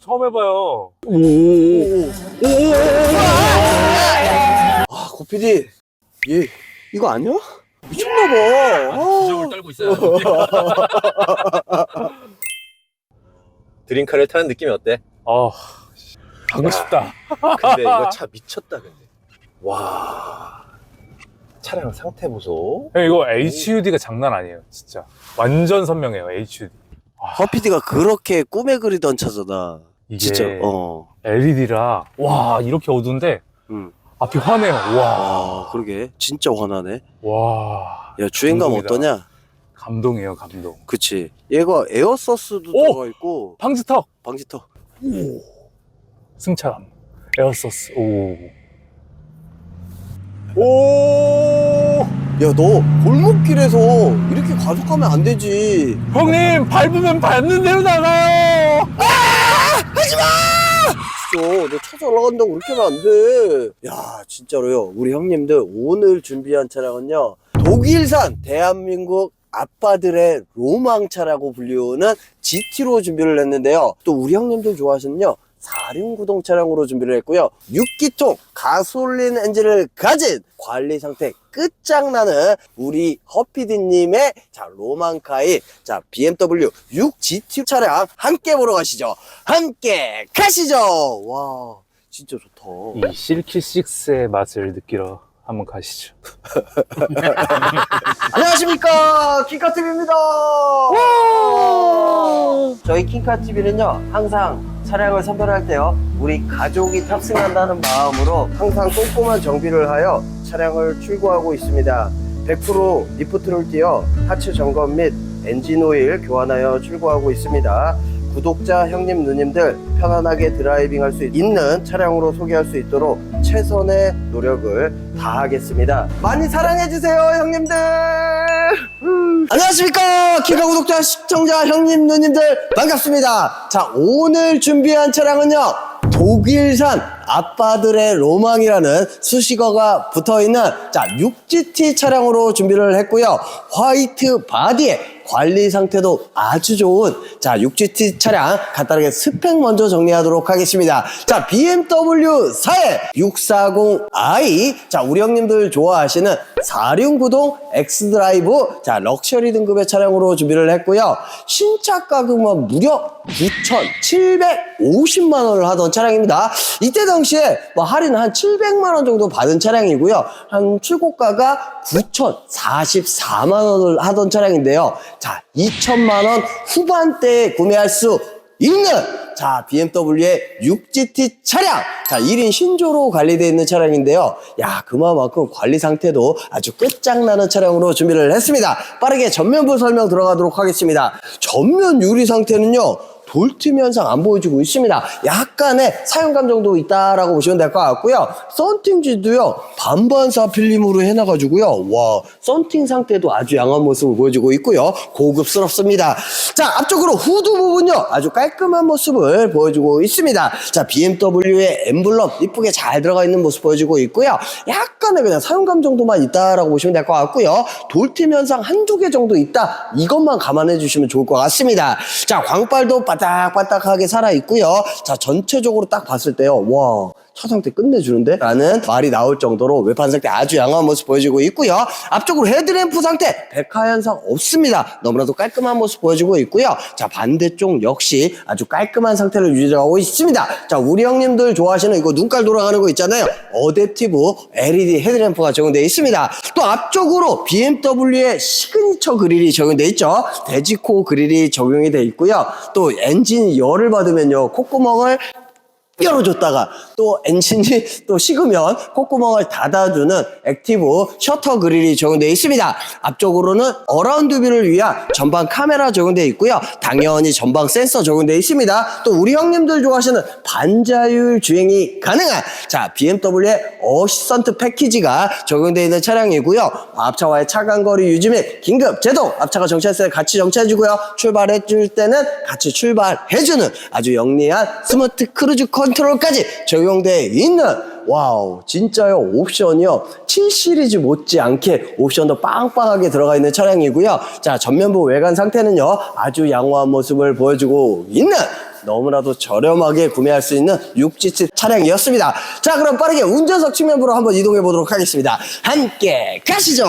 처음 해봐요. 아, 고피디. 얘, 이거 아니야? 미쳤나봐. 지적을 떨고 있어요. 드림카를 타는 느낌이 어때? 아, 가고 싶다. 근데 이거 차 미쳤다 근데. 와. 차량 상태 보소. 형, 이거 HUD가 장난 아니에요, 진짜. 완전 선명해요, HUD. 허피디가 그렇게 꿈에 그리던 차잖아. 이게 진짜, 어. LED라, 와, 이렇게 어두운데, 응. 앞이 환해요. 와, 아, 그러게. 진짜 화나네. 와. 야, 주행감 감동이다. 어떠냐? 감동이에요, 감동. 그치. 얘가 에어서스도 오! 들어가 있고, 방지턱! 방지턱. 승차감. 에어소스. 오. 오! 야, 너 골목길에서 이렇게 과속하면 안 되지. 형님, 밟으면 밟는 대로 나가요! 진짜 너차 잘 나간다고 그렇게 하면 안 돼. 야 진짜로요. 우리 형님들 오늘 준비한 차량은요. 독일산 대한민국 아빠들의 로망차라고 불리우는 GT로 준비를 했는데요. 또 우리 형님들 좋아하시는요. 4륜구동 차량으로 준비를 했고요. 6기통 가솔린 엔진을 가진 관리 상태 끝장나는 우리 허피디님의 자 로망카인 자 BMW 6GT 차량 함께 보러 가시죠. 함께 가시죠. 와 진짜 좋다. 이 실키6의 맛을 느끼러 한번 가시죠. 안녕하십니까 킹카TV입니다. 저희 킹카TV는요 항상 차량을 선별할 때요 우리 가족이 탑승한다는 마음으로 항상 꼼꼼한 정비를 하여 차량을 출고하고 있습니다. 100% 리프트를 띄어 하체 점검 및 엔진 오일 교환하여 출고하고 있습니다. 구독자 형님 누님들 편안하게 드라이빙 할 수 있는 차량으로 소개할 수 있도록 최선의 노력을 다하겠습니다. 많이 사랑해주세요 형님들. 음. 안녕하십니까 키가 구독자 시청자 형님 누님들 반갑습니다. 자 오늘 준비한 차량은요 독일산 아빠들의 로망이라는 수식어가 붙어있는 자 6GT 차량으로 준비를 했고요. 화이트 바디에 관리 상태도 아주 좋은 자 6GT 차량 간단하게 스펙 먼저 정리하도록 하겠습니다. 자 BMW 4에 640i 자 우리 형님들 좋아하시는 4륜구동 엑스드라이브 자 럭셔리 등급의 차량으로 준비를 했고요. 신차 가격만 무려 9,750만 원을 하던 차량입니다. 이때 당 시에 뭐 할인 한 700만 원 정도 받은 차량이고요. 한 출고가가 9,044만 원을 하던 차량인데요. 자 2천만 원 후반대에 구매할 수 있는 자 BMW의 6GT 차량. 자 1인 신조로 관리되어 있는 차량인데요. 야 그만큼 관리 상태도 아주 끝장나는 차량으로 준비를 했습니다. 빠르게 전면부 설명 들어가도록 하겠습니다. 전면 유리 상태는요 돌틈 현상 안 보여주고 있습니다. 약간의 사용감 정도 있다라고 보시면 될 것 같고요. 썬팅지도요 반반사 필름으로 해놔가지고요. 와 썬팅 상태도 아주 양한 모습을 보여주고 있고요. 고급스럽습니다. 자 앞쪽으로 후드 부분요 아주 깔끔한 모습을 보여주고 있습니다. 자 BMW의 엠블럼 이쁘게 잘 들어가 있는 모습 보여주고 있고요. 약간의 그냥 사용감 정도만 있다라고 보시면 될 것 같고요. 돌틈 현상 한두 개 정도 있다. 이것만 감안해 주시면 좋을 것 같습니다. 자 광발도 바닥바닥하게 살아 있고요. 자 전체적으로 딱 봤을 때요. 와. 차 상태 끝내주는데? 라는 말이 나올 정도로 외판 상태 아주 양호한 모습 보여주고 있고요. 앞쪽으로 헤드램프 상태 백화 현상 없습니다. 너무나도 깔끔한 모습 보여주고 있고요. 자 반대쪽 역시 아주 깔끔한 상태를 유지하고 있습니다. 자 우리 형님들 좋아하시는 이거 눈깔 돌아가는 거 있잖아요. 어댑티브 LED 헤드램프가 적용되어 있습니다. 또 앞쪽으로 BMW의 시그니처 그릴이 적용되어 있죠. 데지코 그릴이 적용이 되어 있고요. 또 엔진 열을 받으면요 콧구멍을 열어줬다가 또 엔진이 또 식으면 콧구멍을 닫아주는 액티브 셔터 그릴이 적용되어 있습니다. 앞쪽으로는 어라운드 뷰를 위한 전방 카메라 적용되어 있고요. 당연히 전방 센서 적용되어 있습니다. 또 우리 형님들 좋아하시는 반자율 주행이 가능한 자 BMW의 어시선트 패키지가 적용되어 있는 차량이고요. 앞차와의 차간거리 유지 및 긴급 제동 앞차가 정차했을 때 같이 정차해주고요. 출발해 줄 때는 같이 출발해주는 아주 영리한 스마트 크루즈 컨트롤까지 적용되어 있는 와우 진짜요 옵션이요 7 시리즈 못지않게 옵션도 빵빵하게 들어가 있는 차량이고요 자 전면부 외관 상태는요 아주 양호한 모습을 보여주고 있는 너무나도 저렴하게 구매할 수 있는 6GT 차량이었습니다. 자, 그럼 빠르게 운전석 측면부로 한번 이동해 보도록 하겠습니다. 함께 가시죠.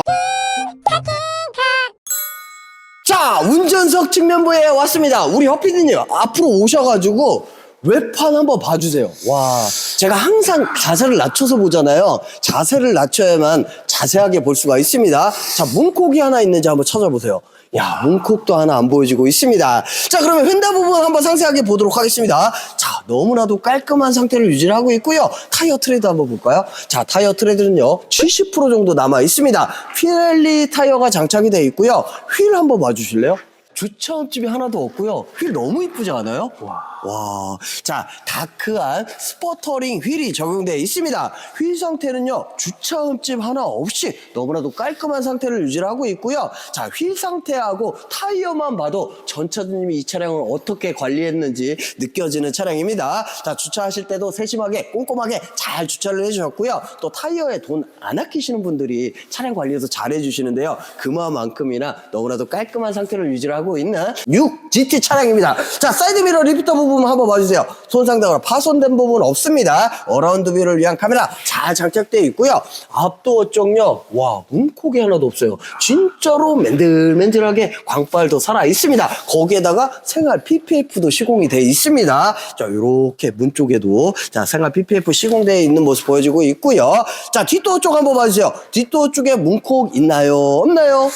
자, 운전석 측면부에 왔습니다. 우리 허피디님 앞으로 오셔가지고 외판 한번 봐주세요. 와, 제가 항상 자세를 낮춰서 보잖아요. 자세를 낮춰야만 자세하게 볼 수가 있습니다. 자, 문콕이 하나 있는지 한번 찾아보세요. 야, 문콕도 하나 안 보여지고 있습니다. 자, 그러면 휀다 부분 한번 상세하게 보도록 하겠습니다. 자, 너무나도 깔끔한 상태를 유지를 하고 있고요. 타이어 트레드 한번 볼까요? 자, 타이어 트레드는요, 70% 정도 남아 있습니다. 피렐리 타이어가 장착이 되어 있고요. 휠 한번 봐주실래요? 주차업집이 하나도 없고요. 휠 너무 이쁘지 않아요? 와. 자, 다크한 스포터링 휠이 적용되어 있습니다. 휠 상태는요, 주차음집 하나 없이 너무나도 깔끔한 상태를 유지를 하고 있고요. 자, 휠 상태하고 타이어만 봐도 전차주님이 이 차량을 어떻게 관리했는지 느껴지는 차량입니다. 자, 주차하실 때도 세심하게 꼼꼼하게 잘 주차를 해주셨고요. 또 타이어에 돈 안 아끼시는 분들이 차량 관리에서 잘 해주시는데요. 그만큼이나 너무나도 깔끔한 상태를 유지를 하고 있는 6GT 차량입니다. 자, 사이드미러 리프터 부분 한번 봐주세요. 손상되거나 파손된 부분 없습니다. 어라운드 뷰를 위한 카메라 잘 장착되어 있고요. 앞도어 쪽요, 와, 문콕이 하나도 없어요. 진짜로 맨들맨들하게 광빨도 살아 있습니다. 거기에다가 생활 PPF도 시공이 되어 있습니다. 자, 이렇게 문 쪽에도 자, 생활 PPF 시공되어 있는 모습 보여지고 있고요. 자, 뒷도어 쪽 한번 봐주세요. 뒷도어 쪽에 문콕 있나요? 없나요?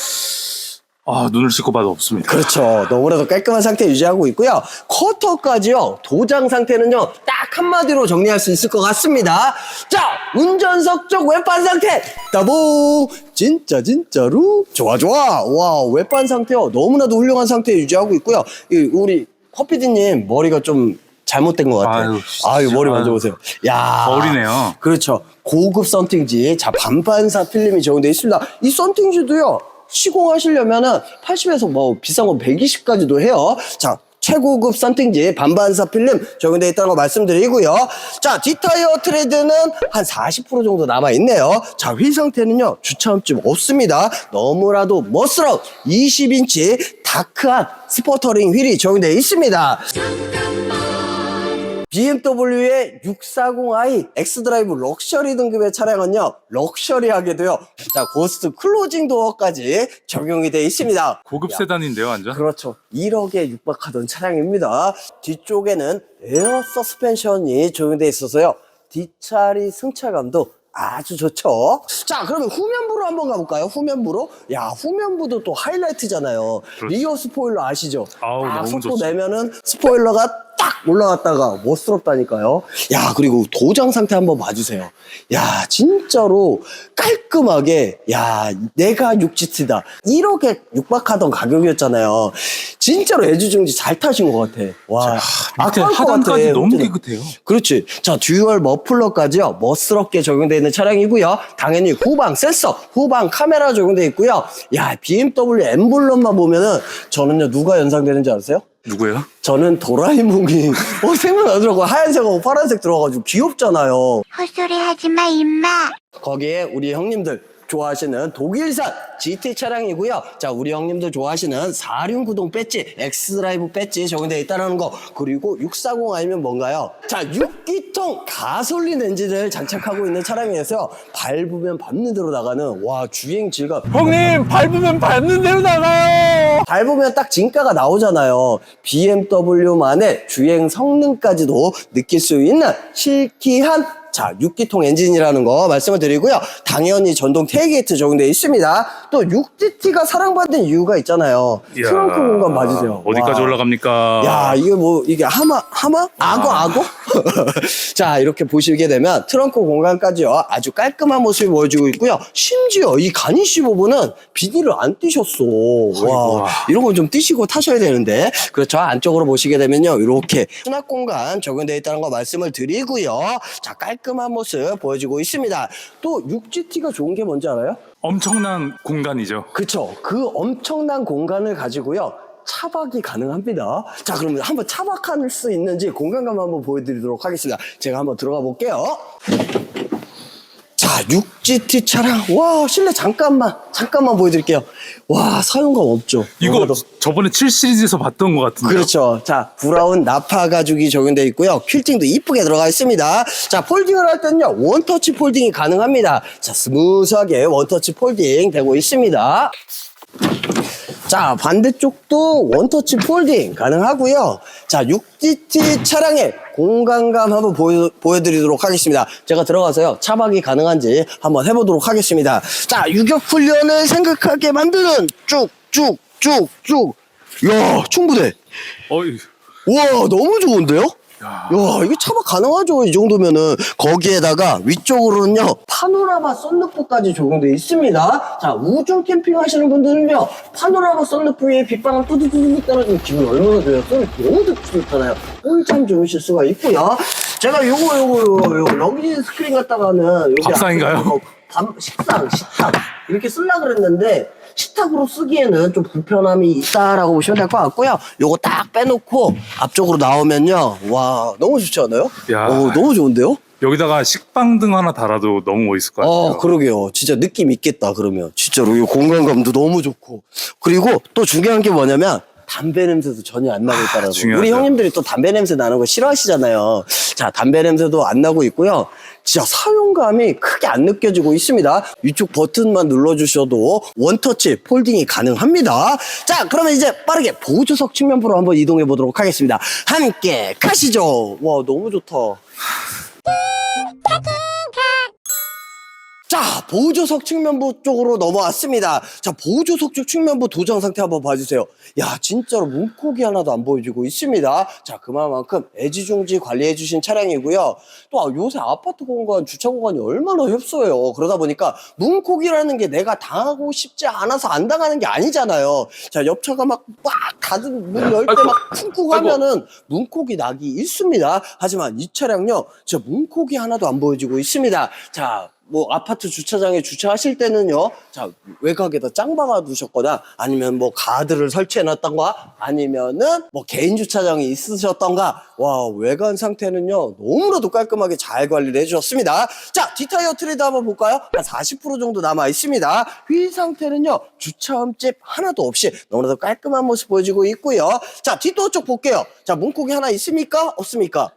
아, 눈을 씻고 봐도 없습니다. 그렇죠. 너무나도 깔끔한 상태 유지하고 있고요. 커터까지요. 도장 상태는요. 딱 한마디로 정리할 수 있을 것 같습니다. 자, 운전석 쪽 왼반 상태. 따봉. 진짜 진짜로 좋아 좋아. 와, 왼반 상태요. 너무나도 훌륭한 상태 유지하고 있고요. 이 우리 허피디님 머리가 좀 잘못된 것 같아요. 아유, 아유. 머리. 만져보세요. 야. 어리네요. 그렇죠. 고급 썬팅지. 자, 반반사 필름이 적용되어 있습니다. 이 썬팅지도요, 시공하시려면은 80에서 뭐 비싼 건 120까지도 해요. 자, 최고급 썬팅지 반반사 필름 적용되어 있다는 거 말씀드리고요. 자, 뒷타이어 트레드는 한 40% 정도 남아있네요. 자, 휠 상태는요, 주차음집 없습니다. 너무나도 멋스러운 20인치 다크한 스포터링 휠이 적용되어 있습니다. BMW의 640i 엑스드라이브 럭셔리 등급의 차량은요 럭셔리하게도요 자 고스트 클로징 도어까지 적용이 되어 있습니다 고급 야, 세단인데요, 완전. 그렇죠 1억에 육박하던 차량입니다 뒤쪽에는 에어 서스펜션이 적용되어 있어서요 뒷차리 승차감도 아주 좋죠. 자, 그러면 후면부로 한번 가볼까요? 후면부로? 야, 후면부도 또 하이라이트잖아요. 그렇죠. 리어 스포일러 아시죠? 아우, 딱 너무 속도 좋지. 내면은 스포일러가 딱 올라갔다가 멋스럽다니까요. 야, 그리고 도장 상태 한번 봐주세요. 야, 진짜로 깔끔하게, 야, 내가 6GT다. 1억에 육박하던 가격이었잖아요. 진짜로 애지중지 잘 타신 것 같아. 와, 밑에 아까울 것 하단까지 같아, 너무. 깨끗해요. 그렇지. 자, 듀얼 머플러까지요. 멋스럽게 적용되어 있는 차량이고요. 당연히 후방 센서, 후방 카메라 적용되어 있고요. 야, BMW 엠블럼만 보면은 저는요, 누가 연상되는지 아세요? 누구예요? 저는 도라에몽이 어, 생각나더라고. 하얀색하고 파란색 들어가지고 귀엽잖아요. 헛소리 하지 마, 임마. 거기에 우리 형님들 좋아하시는 독일산 GT 차량이고요. 자, 우리 형님들 좋아하시는 4륜구동 배지, 엑스드라이브 배지 적용되어 있다는 거. 그리고 640 아니면 뭔가요? 자, 6기통 가솔린 엔진을 장착하고 있는 차량이어서 밟으면 밟는 대로 나가는 와, 주행 질감. 형님, 밟으면 밟는 대로 나가요! 밟으면 딱 진가가 나오잖아요. BMW만의 주행 성능까지도 느낄 수 있는 실키한 자, 6기통 엔진이라는 거 말씀을 드리고요. 당연히 전동 테일게이트 적용되어 있습니다. 또 6GT가 사랑받는 이유가 있잖아요. 이야, 트렁크 공간 맞으세요. 어디까지 와. 올라갑니까? 야, 이게 뭐, 이게 하마, 하마? 악어, 악어? 자, 이렇게 보시게 되면 트렁크 공간까지요. 아주 깔끔한 모습이 보여지고 있고요. 심지어 이 가니쉬 부분은 비닐을 안 띄셨어. 와, 이런 건 좀 띄시고 타셔야 되는데. 그렇죠. 안쪽으로 보시게 되면요. 이렇게 수납 공간 적용되어 있다는 거 말씀을 드리고요. 자, 깔끔한 모습 보여지고 있습니다. 또 6GT가 좋은 게 뭔지 알아요? 엄청난 공간이죠. 그쵸. 그 엄청난 공간을 가지고요. 차박이 가능합니다. 자, 그러면 한번 차박할 수 있는지 공간감 한번 보여드리도록 하겠습니다. 제가 한번 들어가 볼게요. 자, 6GT 차량. 와, 실내 잠깐만, 잠깐만 보여드릴게요. 와, 사용감 없죠? 이거 아무래도. 저번에 7 시리즈에서 봤던 것 같은데. 그렇죠. 자, 브라운 나파 가죽이 적용되어 있고요. 퀼팅도 이쁘게 들어가 있습니다. 자, 폴딩을 할 때는요, 원터치 폴딩이 가능합니다. 자, 스무스하게 원터치 폴딩 되고 있습니다. 자, 반대쪽도 원터치 폴딩 가능하고요. 자, 6GT 차량의 공간감 한번 보여, 보여드리도록 하겠습니다. 제가 들어가서요, 차박이 가능한지 한번 해보도록 하겠습니다. 자, 유격 훈련을 생각하게 만드는 쭉, 쭉, 쭉, 쭉. 이야, 충분해. 어이, 우와, 너무 좋은데요? 야. 야, 이게 차박 가능하죠, 이 정도면은. 거기에다가 위쪽으로는요, 파노라마 썬루프까지 적용되어 있습니다. 자, 우중 캠핑 하시는 분들은요, 파노라마 썬루프 위에 빗방울 뚜두두두 떨어지면 기분 얼마나 좋아요. 썬루프 너무 듣기 좋잖아요. 꿀잠 주무실 수가 있고요. 제가 요거, 요거, 요거, 요거, 러기지 스크린 갖다가는 여기 밥상인가요? 앞에 어, 밤, 식당, 식탁. 이렇게 쓰려고 그랬는데, 식탁으로 쓰기에는 좀 불편함이 있다라고 보시면 될 것 같고요. 요거 딱 빼놓고 앞쪽으로 나오면요. 와, 너무 좋지 않아요? 야. 오, 너무 좋은데요? 여기다가 식빵등 하나 달아도 너무 멋있을 것 같아요. 어, 그러게요. 진짜 느낌 있겠다, 그러면. 진짜로. 이 공간감도 너무 좋고. 그리고 또 중요한 게 뭐냐면, 담배 냄새도 전혀 안 나고 있다라고. 중요하죠. 우리 형님들이 또 담배 냄새 나는 거 싫어하시잖아요. 자, 담배 냄새도 안 나고 있고요. 진짜 사용감이 크게 안 느껴지고 있습니다. 위쪽 버튼만 눌러주셔도 원터치 폴딩이 가능합니다. 자, 그러면 이제 빠르게 보조석 측면부로 한번 이동해 보도록 하겠습니다. 함께 가시죠. 와, 너무 좋다. 자, 보조석 측면부 쪽으로 넘어왔습니다. 자, 보조석 쪽 측면부 도장 상태 한번 봐주세요. 야, 진짜로 문콕이 하나도 안 보여지고 있습니다. 자, 그만큼 애지중지 관리해주신 차량이고요. 또 아, 요새 아파트 공간, 주차 공간이 얼마나 협소해요. 그러다 보니까 문콕이라는 게 내가 당하고 싶지 않아서 안 당하는 게 아니잖아요. 자, 옆차가 막, 막 닫은 문 열 때 막 쿵쿵 하면은 문콕이 나기 일쑤입니다. 하지만 이 차량요, 진짜 문콕이 하나도 안 보여지고 있습니다. 자, 뭐 아파트 주차장에 주차하실 때는요, 자 외곽에다 짱 박아 두셨거나 아니면 뭐 가드를 설치해 놨던가 아니면은 뭐 개인 주차장이 있으셨던가 와 외관 상태는요 너무나도 깔끔하게 잘 관리를 해주셨습니다. 자 뒷타이어 트레드 한번 볼까요? 한 40% 정도 남아 있습니다. 휠 상태는요 주차 흠집 하나도 없이 너무나도 깔끔한 모습 보여지고 있고요. 자 뒷도어 쪽 볼게요. 자 문콕이 하나 있습니까? 없습니까?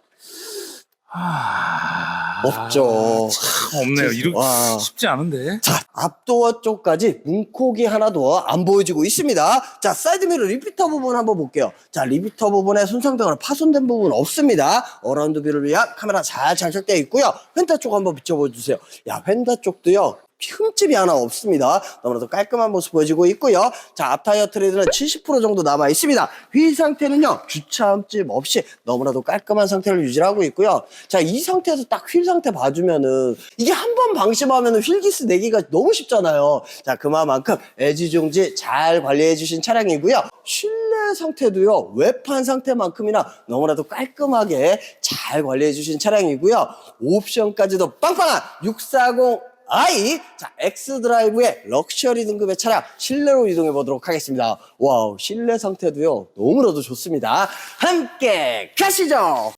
아... 없죠. 참 없네요. 이렇게 와. 쉽지 않은데. 자, 앞도어 쪽까지 문콕이 하나도 안 보여지고 있습니다. 자, 사이드미러 리피터 부분 한번 볼게요. 자, 리피터 부분에 손상되거나 파손된 부분 없습니다. 어라운드 뷰를 위한 카메라 잘 장착되어 있고요. 펜타 쪽 한번 비춰보주세요. 야, 펜타 쪽도요. 흠집이 하나 없습니다. 너무나도 깔끔한 모습 보여지고 있고요. 자, 앞타이어 트레드는 70% 정도 남아 있습니다. 휠 상태는요, 주차 흠집 없이 너무나도 깔끔한 상태를 유지하고 있고요. 자, 이 상태에서 딱 휠 상태 봐주면은 이게 한 번 방심하면은 휠기스 내기가 너무 쉽잖아요. 자, 그만큼 애지중지 잘 관리해 주신 차량이고요. 실내 상태도요, 외판 상태만큼이나 너무나도 깔끔하게 잘 관리해 주신 차량이고요. 옵션까지도 빵빵한 640 i 자 X 드라이브의 럭셔리 등급의 차량 실내로 이동해 보도록 하겠습니다. 와우 실내 상태도요 너무나도 좋습니다. 함께 가시죠.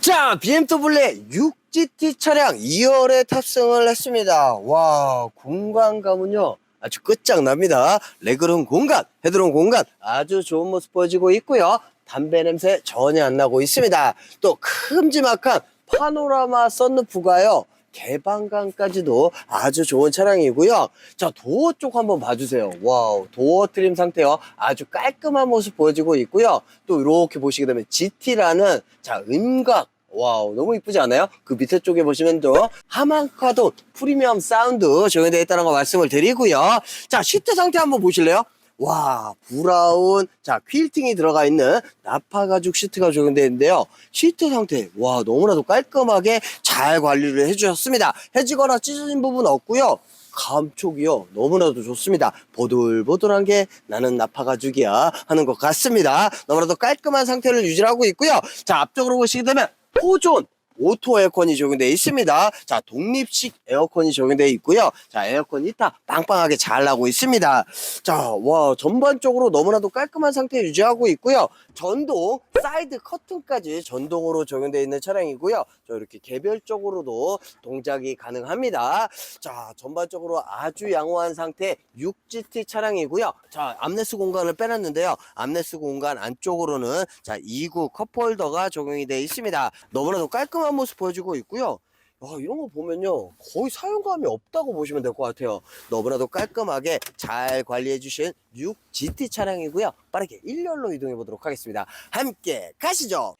자 BMW 6GT 차량 2열에 탑승을 했습니다. 와 공간감은요 아주 끝장납니다. 레그룸 공간, 헤드룸 공간 아주 좋은 모습 보여지고 있고요. 담배 냄새 전혀 안 나고 있습니다. 또 큼지막한 파노라마 썬루프가요. 개방감까지도 아주 좋은 차량이고요. 자, 도어 쪽 한번 봐주세요. 와우, 도어 트림 상태요. 아주 깔끔한 모습 보여지고 있고요. 또 이렇게 보시게 되면 GT라는 자, 음각 와우 너무 이쁘지 않아요? 그 밑에 쪽에 보시면 또 하만카도 프리미엄 사운드 적용되어 있다는 거 말씀을 드리고요. 자 시트 상태 한번 보실래요? 와 브라운 자 퀼팅이 들어가 있는 나파 가죽 시트가 적용되어 있는데요. 시트 상태 와 너무나도 깔끔하게 잘 관리를 해주셨습니다. 해지거나 찢어진 부분 없고요. 감촉이요 너무나도 좋습니다 보들보들한 게 나는 나파 가죽이야 하는 것 같습니다 너무나도 깔끔한 상태를 유지하고 있고요 자 앞쪽으로 보시게 되면 포존 오토 에어컨이 적용되어 있습니다. 자, 독립식 에어컨이 적용되어 있고요. 자, 에어컨 히터 빵빵하게 잘 나고 있습니다. 자, 와, 전반적으로 너무나도 깔끔한 상태 유지하고 있고요. 전동, 사이드 커튼까지 전동으로 적용되어 있는 차량이고요. 저 이렇게 개별적으로도 동작이 가능합니다. 자, 전반적으로 아주 양호한 상태 6GT 차량이고요. 자, 암레스 공간을 빼놨는데요. 암레스 공간 안쪽으로는 자, 2구 컵홀더가 적용이 되어 있습니다. 너무나도 깔끔한 모습 보여주고 있고요. 와, 이런 거 보면요. 거의 사용감이 없다고 보시면 될 것 같아요. 너무나도 깔끔하게 잘 관리해 주신 6GT 차량이고요. 빠르게 1열로 이동해 보도록 하겠습니다. 함께 가시죠.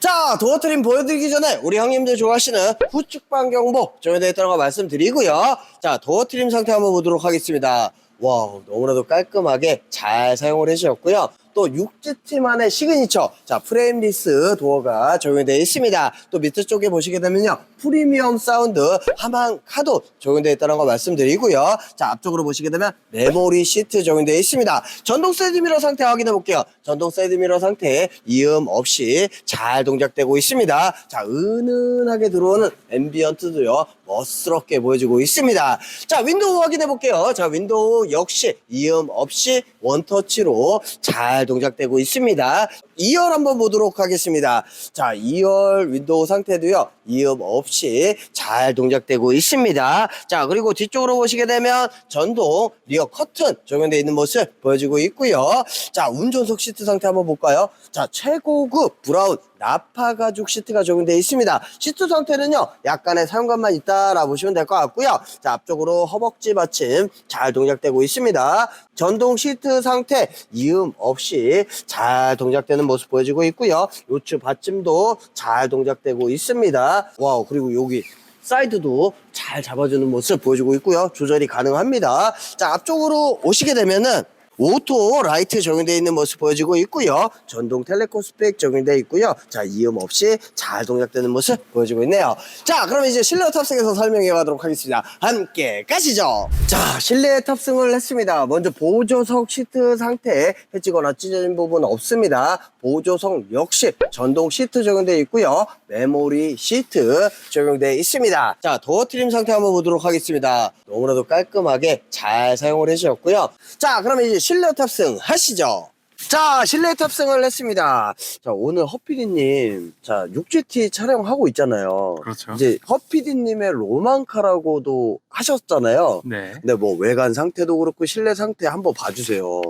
자, 도어 트림 보여드리기 전에 우리 형님들 좋아하시는 후측방 경보 적용되어 있다는 거 말씀드리고요. 자, 도어 트림 상태 한번 보도록 하겠습니다. 와, 너무나도 깔끔하게 잘 사용을 해주셨고요. 또 6GT만의 시그니처, 자, 프레임리스 도어가 적용되어 있습니다. 또 밑에 쪽에 보시게 되면요. 프리미엄 사운드 하만 카도 적용되어 있다는 거 말씀드리고요. 자, 앞쪽으로 보시게 되면 메모리 시트 적용되어 있습니다. 전동 사이드미러 상태 확인해 볼게요. 전동 사이드미러 상태 이음 없이 잘 동작되고 있습니다. 자, 은은하게 들어오는 앰비언트도요. 멋스럽게 보여주고 있습니다. 자, 윈도우 확인해 볼게요. 자, 윈도우 역시 이음 없이 원터치로 잘 동작되고 있습니다. 2열 한번 보도록 하겠습니다. 자, 2열 윈도우 상태도요. 이음 없이 잘 동작되고 있습니다. 자, 그리고 뒤쪽으로 보시게 되면 전동 리어 커튼 적용되어 있는 모습 보여주고 있고요. 자, 운전석 시트 상태 한번 볼까요? 자, 최고급 브라운 나파 가죽 시트가 적용되어 있습니다. 시트 상태는요, 약간의 사용감만 있다라 보시면 될 것 같고요. 자, 앞쪽으로 허벅지 받침 잘 동작되고 있습니다. 전동 시트 상태 이음 없이 잘 동작되는 모습 보여지고 있고요. 요추 받침도 잘 동작되고 있습니다. 와우, 그리고 여기 사이드도 잘 잡아주는 모습 보여주고 있고요. 조절이 가능합니다. 자, 앞쪽으로 오시게 되면은 오토 라이트 적용되어 있는 모습 보여지고 있고요. 전동 텔레코 스펙 적용되어 있고요. 자, 이음 없이 잘 동작되는 모습 보여지고 있네요. 자, 그럼 이제 실내 탑승에서 설명해 가도록 하겠습니다. 함께 가시죠. 자, 실내에 탑승을 했습니다. 먼저 보조석 시트 상태에 해지거나 찢어진 부분 없습니다. 보조석 역시 전동 시트 적용되어 있고요. 메모리 시트 적용되어 있습니다. 자, 도어 트림 상태 한번 보도록 하겠습니다. 너무나도 깔끔하게 잘 사용을 해주셨고요. 자, 그러면 이제 실내 탑승 하시죠. 자, 실내 탑승을 했습니다. 자, 오늘 허피디님, 자, 6GT 촬영하고 있잖아요. 그렇죠. 이제 허피디님의 로망카라고도 하셨잖아요. 네. 근데 뭐 외관 상태도 그렇고 실내 상태 한번 봐주세요.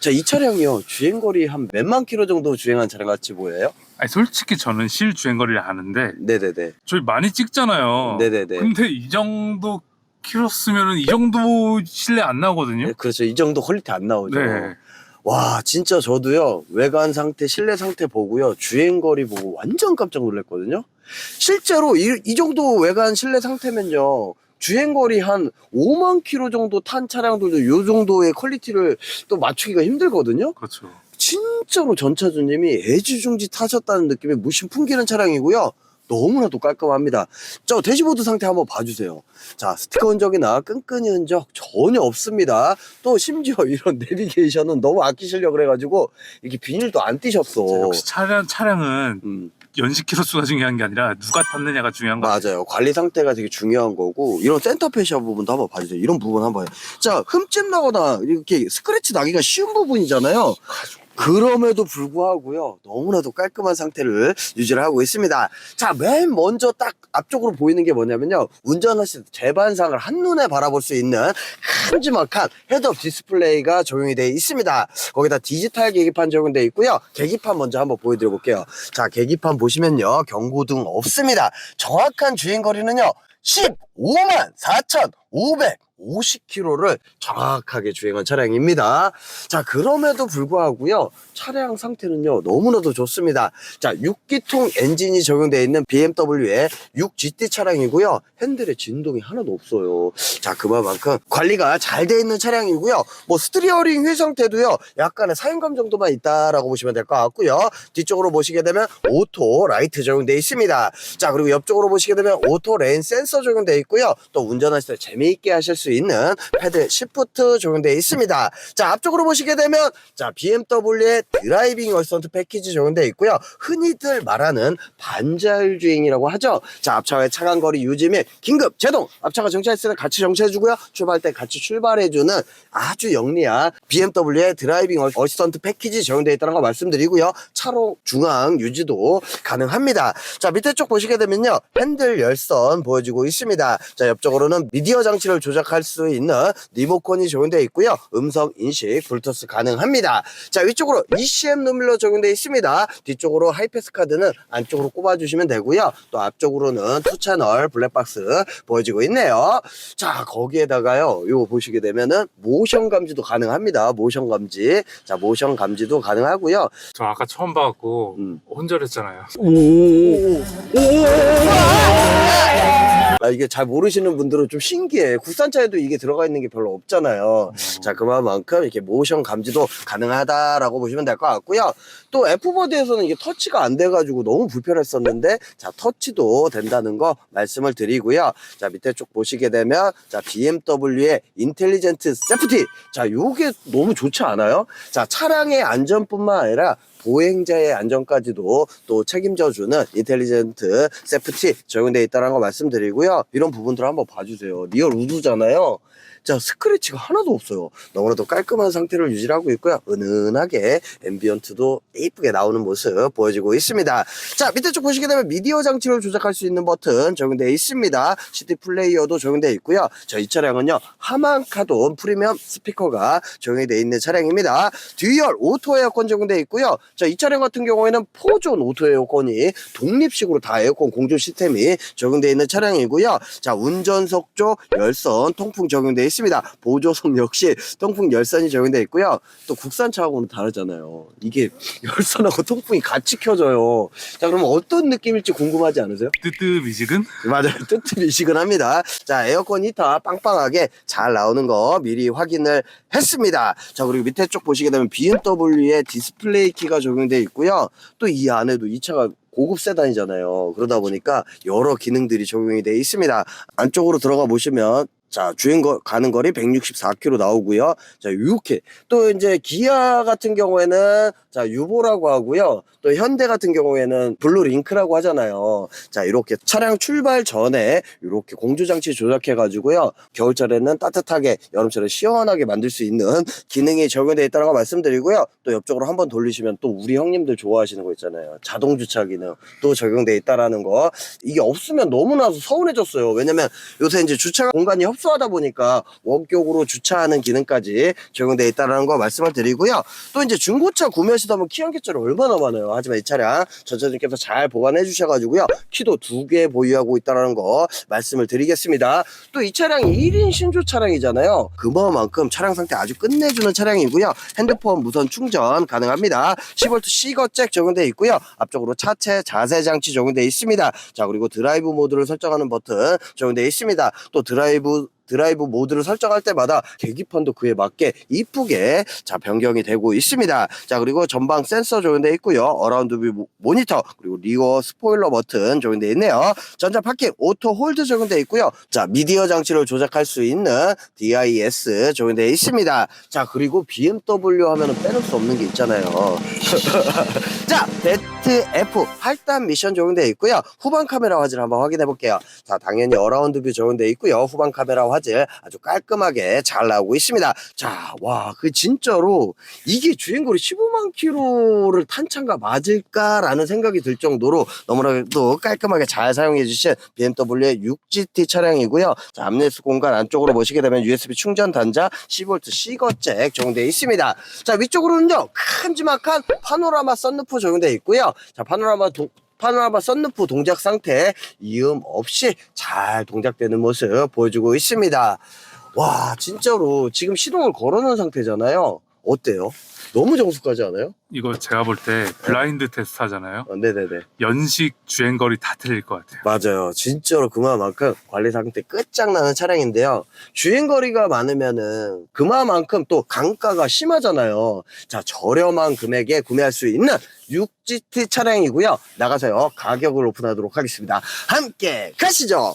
자, 이 차량이요. 주행거리 한 몇만 킬로 정도 주행한 차량 같이 보여요? 아니 솔직히 저는 실 주행거리를 아는데 네네네. 저희 많이 찍잖아요. 네네네. 근데 이 정도 키로 쓰면은 이 정도 실내 안 나오거든요. 네, 그렇죠. 이 정도 퀄리티 안 나오죠. 네. 와, 진짜 저도요. 외관 상태, 실내 상태 보고요. 주행 거리 보고 완전 깜짝 놀랐거든요. 실제로 이, 이 정도 외관 실내 상태면요. 주행 거리 한 5만 킬로 정도 탄 차량들도 이 정도의 퀄리티를 또 맞추기가 힘들거든요. 그렇죠. 진짜로 전차주님이 애지중지 타셨다는 느낌이 무심 풍기는 차량이고요. 너무나도 깔끔합니다. 저 대시보드 상태 한번 봐주세요. 자, 스티커 흔적이나 끈끈이 흔적 전혀 없습니다. 또 심지어 이런 내비게이션은 너무 아끼시려고 그래가지고 이렇게 비닐도 안 띄셨어. 역시 차량 차량은 음, 연식 키로 수가 중요한 게 아니라 누가 탔느냐가 중요한 거. 맞아요. 관리 상태가 되게 중요한 거고 이런 센터 페시아 부분도 한번 봐주세요. 이런 부분 한번. 자, 흠집 나거나 이렇게 스크래치 나기가 쉬운 부분이잖아요. 그럼에도 불구하고요 너무나도 깔끔한 상태를 유지를 하고 있습니다. 자 맨 먼저 딱 앞쪽으로 보이는 게 뭐냐면요 운전하실 때 제반상을 한눈에 바라볼 수 있는 큼지막한 헤드업 디스플레이가 적용이 되어 있습니다. 거기다 디지털 계기판 적용되어 있고요. 계기판 먼저 한번 보여드려 볼게요. 자 계기판 보시면요 경고등 없습니다. 정확한 주행거리는요 15만 4,550km를 정확하게 주행한 차량입니다. 자, 그럼에도 불구하고요, 차량 상태는요, 너무나도 좋습니다. 자, 6기통 엔진이 적용되어 있는 BMW의 6GT 차량이고요, 핸들에 진동이 하나도 없어요. 자, 그만큼 관리가 잘 되어 있는 차량이고요, 뭐 스티어링 휠 상태도요, 약간의 사용감 정도만 있다라고 보시면 될 것 같고요, 뒤쪽으로 보시게 되면 오토 라이트 적용되어 있습니다. 자, 그리고 옆쪽으로 보시게 되면 오토 레인 센서 적용되어 있고요, 또 운전하실 때 재미있게 하실 수수 있는 패드 시프트 적용되어 있습니다. 자, 앞쪽으로 보시게 되면 자, BMW의 드라이빙 어시스턴트 패키지 적용되어 있고요. 흔히들 말하는 반자율 주행이라고 하죠. 자, 앞차와의 차간 거리 유지 및 긴급 제동, 앞차가 정차했을 때 같이 정차해 주고요. 출발할 때 같이 출발해 주는 아주 영리한 BMW의 드라이빙 어- 어시스턴트 패키지 적용되어 있다는 거 말씀드리고요. 차로 중앙 유지도 가능합니다. 자, 밑에 쪽 보시게 되면요. 핸들 열선 보여지고 있습니다. 자, 옆쪽으로는 미디어 장치를 조작 할 수 있는 리모컨이 적용되어 있고요. 음성 인식, 블루투스 가능합니다. 자, 위쪽으로 ECM 누밀러 적용되어 있습니다. 뒤쪽으로 하이패스 카드는 안쪽으로 꼽아주시면 되고요. 또 앞쪽으로는 투 채널 블랙박스 보여지고 있네요. 자, 거기에다가요. 요거 보시게 되면은 모션 감지도 가능합니다. 모션 감지. 자, 모션 감지도 가능하고요. 저 아까 처음 봐갖고 음. 혼절했잖아요. 아, 이게 잘 모르시는 분들은 좀 신기해. 국산차에도 이게 들어가 있는 게 별로 없잖아요. 자, 그만큼 이렇게 모션 감지도 가능하다라고 보시면 될 것 같고요. 또 F보드에서는 이게 터치가 안 돼가지고 너무 불편했었는데, 자, 터치도 된다는 거 말씀을 드리고요. 자, 밑에 쪽 보시게 되면, 자, BMW의 인텔리전트 세프티. 자, 요게 너무 좋지 않아요? 자, 차량의 안전뿐만 아니라 보행자의 안전까지도 또 책임져주는 인텔리전트 세프티 적용되어 있다는 거 말씀드리고요. 이런 부분들 한번 봐주세요. 리얼 우드잖아요. 자, 스크래치가 하나도 없어요. 너무나도 깔끔한 상태를 유지하고 있고요. 은은하게 앰비언트도 이쁘게 나오는 모습 보여지고 있습니다. 자, 밑에 쪽 보시게 되면 미디어 장치를 조작할 수 있는 버튼 적용되어 있습니다. CD 플레이어도 적용되어 있고요. 자, 이 차량은요, 하만카돈 프리미엄 스피커가 적용이 되어 있는 차량입니다. 듀얼 오토 에어컨 적용되어 있고요. 자, 이 차량 같은 경우에는 포존 오토 에어컨이 독립식으로 다 에어컨 공조 시스템이 적용되어 있는 차량이고요. 자, 운전석 쪽 열선 통풍 적용되어 있습니다. 보조석 역시 통풍 열선이 적용되어 있고요. 또 국산차하고는 다르잖아요. 이게 열선하고 통풍이 같이 켜져요. 자, 그러면 어떤 느낌일지 궁금하지 않으세요? 뜨뜨 미직은? 맞아요. 뜨뜻미시근합니다. 자, 에어컨 히터 빵빵하게 잘 나오는 거 미리 확인을 했습니다. 자, 그리고 밑에 쪽 보시게 되면 BMW의 디스플레이 키가 적용되어 있고요. 또 이 안에도 이 차가 고급 세단이잖아요. 그러다 보니까 여러 기능들이 적용이 되어 있습니다. 안쪽으로 들어가 보시면 자, 주행 거, 가는 거리 164km 나오고요. 자, 이렇게. 또 이제 기아 같은 경우에는 자, 유보라고 하고요. 또 현대 같은 경우에는 블루링크라고 하잖아요. 자, 이렇게 차량 출발 전에 이렇게 공조 장치 조작해 가지고요. 겨울철에는 따뜻하게, 여름철에 시원하게 만들 수 있는 기능이 적용되어 있다는 거 말씀드리고요. 또 옆쪽으로 한번 돌리시면 또 우리 형님들 좋아하시는 거 있잖아요. 자동 주차 기능 또 적용되어 있다라는 거. 이게 없으면 너무나도 서운해졌어요. 왜냐면 요새 이제 주차 공간이 협소 하다 보니까 원격으로 주차하는 기능까지 적용되어 있다는 거 말씀을 드리고요. 또 이제 중고차 구매하시다 보면 키한 개짜리 얼마나 많아요. 하지만 이 차량 전차주님께서 잘 보관해 주셔가지고요. 키도 두 개 보유하고 있다는 거 말씀을 드리겠습니다. 또 이 차량이 1인 신조 차량이잖아요. 그만큼 차량 상태 아주 끝내주는 차량이고요. 핸드폰 무선 충전 가능합니다. 10V C거 잭 적용되어 있고요. 앞쪽으로 차체 자세 장치 적용되어 있습니다. 자 그리고 드라이브 모드를 설정하는 버튼 적용되어 있습니다. 또 드라이브 드라이브 모드를 설정할 때마다 계기판도 그에 맞게 이쁘게 자 변경이 되고 있습니다. 자 그리고 전방 센서 적용되어 있고요. 어라운드 뷰 모니터 그리고 리어 스포일러 버튼 적용되어 있네요. 전자 파킹 오토 홀드 적용되어 있고요. 자 미디어 장치를 조작할 수 있는 DIS 적용되어 있습니다. 자 그리고 BMW 하면은 빼놓을 수 없는 게 있잖아요. 자 배트 F 8단 미션 적용되어 있고요. 후방 카메라 화질 한번 확인해 볼게요. 자 당연히 어라운드 뷰 적용되어 있고요. 후방 카메라 화질 아주 깔끔하게 잘 나오고 있습니다. 자, 와, 그 진짜로 이게 주행거리 15만 킬로를 탄 차가 맞을까라는 생각이 들 정도로 너무나도 깔끔하게 잘 사용해 주신 BMW의 6GT 차량이고요. 자, 암레스 공간 안쪽으로 보시게 되면 USB 충전 단자 10V C거 잭 적용되어 있습니다. 자, 위쪽으로는요. 큼지막한 파노라마 썬루프 적용되어 있고요. 자, 파노라마 도, 파노라마 썬루프 동작 상태 이음 없이 잘 동작되는 모습 보여주고 있습니다. 와 진짜로 지금 시동을 걸어놓은 상태잖아요. 어때요? 너무 정숙하지 않아요? 이거 제가 볼 때 블라인드 테스트 하잖아요. 어, 네네네. 연식 주행거리 다 틀릴 것 같아요. 맞아요. 진짜로 그만큼 관리 상태 끝장나는 차량인데요. 주행거리가 많으면은 그만큼 또 강가가 심하잖아요. 자, 저렴한 금액에 구매할 수 있는 6GT 차량이고요. 나가서요. 가격을 오픈하도록 하겠습니다. 함께 가시죠.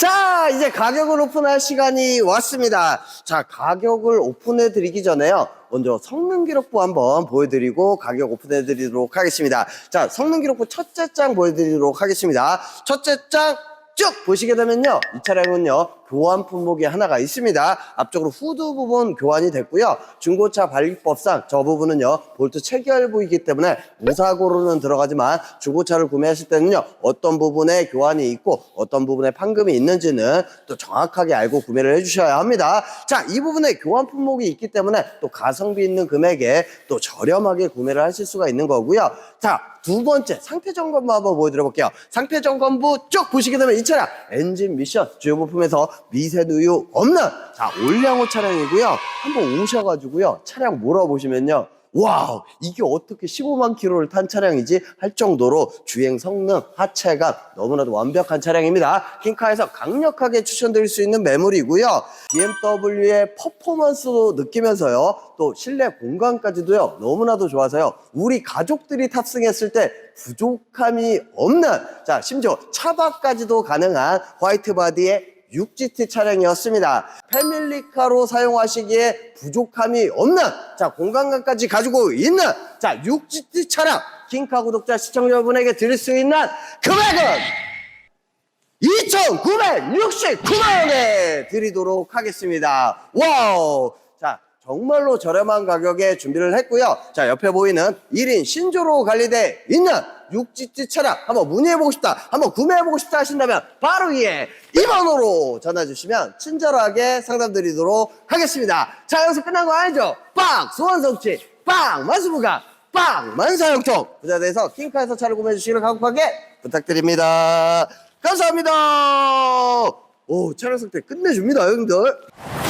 자, 이제 가격을 오픈할 시간이 왔습니다. 자, 가격을 오픈해 드리기 전에요. 먼저 성능 기록부 한번 보여드리고 가격 오픈해 드리도록 하겠습니다. 자, 성능 기록부 첫째 장 보여드리도록 하겠습니다. 첫째 장 쭉 보시게 되면요. 이 차량은요. 교환 품목이 하나가 있습니다. 앞쪽으로 후드 부분 교환이 됐고요. 중고차 관리법상 저 부분은요. 볼트 체결 부이기 때문에 무사고로는 들어가지만 중고차를 구매하실 때는요. 어떤 부분에 교환이 있고 어떤 부분에 판금이 있는지는 또 정확하게 알고 구매를 해주셔야 합니다. 자, 이 부분에 교환 품목이 있기 때문에 또 가성비 있는 금액에 또 저렴하게 구매를 하실 수가 있는 거고요. 자, 두 번째 상태 점검부 한번 보여드려 볼게요. 상태 점검부 쭉 보시게 되면 이 차량 엔진 미션 주요 부품에서 미세 누유 없는 자 올량호 차량이고요. 한번 오셔가지고요. 차량 몰아보시면요. 와우 이게 어떻게 15만 킬로를 탄 차량이지 할 정도로 주행 성능 하체감 너무나도 완벽한 차량입니다. 킹카에서 강력하게 추천드릴 수 있는 매물이고요. BMW의 퍼포먼스도 느끼면서요. 또 실내 공간까지도요. 너무나도 좋아서요. 우리 가족들이 탑승했을 때 부족함이 없는 자 심지어 차박까지도 가능한 화이트 바디의 6GT 차량이었습니다. 패밀리카로 사용하시기에 부족함이 없는 자 공간감까지 가지고 있는 자 6GT 차량 킹카 구독자 시청자분에게 드릴 수 있는 금액은 2,969만 원에 드리도록 하겠습니다. 와우! 자, 정말로 저렴한 가격에 준비를 했고요. 자, 옆에 보이는 1인 신조로 관리돼 있는 6GT 차량 한번 문의해보고 싶다, 한번 구매해보고 싶다 하신다면 바로 위에 2번으로 전화 주시면 친절하게 상담드리도록 하겠습니다. 자, 여기서 끝난 거 아니죠? 빵! 소원성취! 빵! 만수부가! 빵! 만사형통! 부자대에서 킹카에서 차를 구매해주시기를 간곡하게 부탁드립니다. 감사합니다. 오, 차량 상태 끝내줍니다, 여러분들.